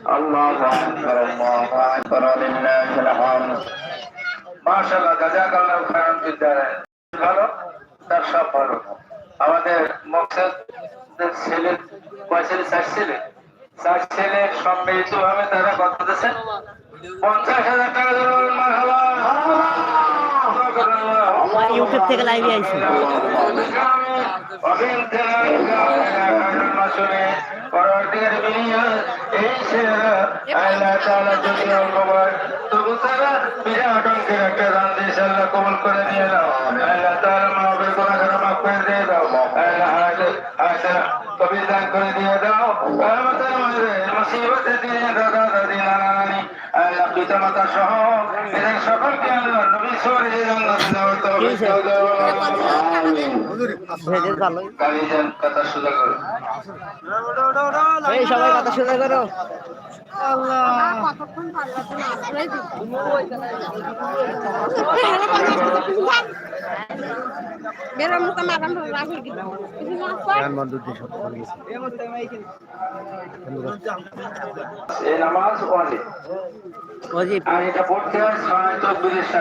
الله أكبر الله أكبر لله الحمد মাশাআল্লাহ জাযাকাল্লাহু খায়রান ফিদ দারাইন ভালো তার সব ভালো আমাদের মকসদ ছেলে কয় ছেলে চার ছেলে চার ছেলে সম্মিলিত ভাবে তারা কত দিয়েছেন পঞ্চাশ হাজার টাকা ধরে বলুন মারহাবা আমার ইউটিউব থেকে লাইভে আইছি কবল করে নিয়ে দাও আল্লাহ তাআলা মাহবের গুনাহগার মাফ করে দিয়ে দাও। আল্লাহ হায়াতে হায়াতে কবির দান করে দিয়ে দাও। আমাদের মাঝে মুসিবতে দিয়ে দাদা দাদি। নানা নানি আল্লাহ পিতা মাতা সহ এদের সকলকে আল্লাহ নবী সরে কথা সুদা করো। এই সবাই কথা শুনে করো। কতক্ষণ এই নামাজ ওয়াজিব। অজিব আর এটা পড়তে হয় ছয় তকবীরের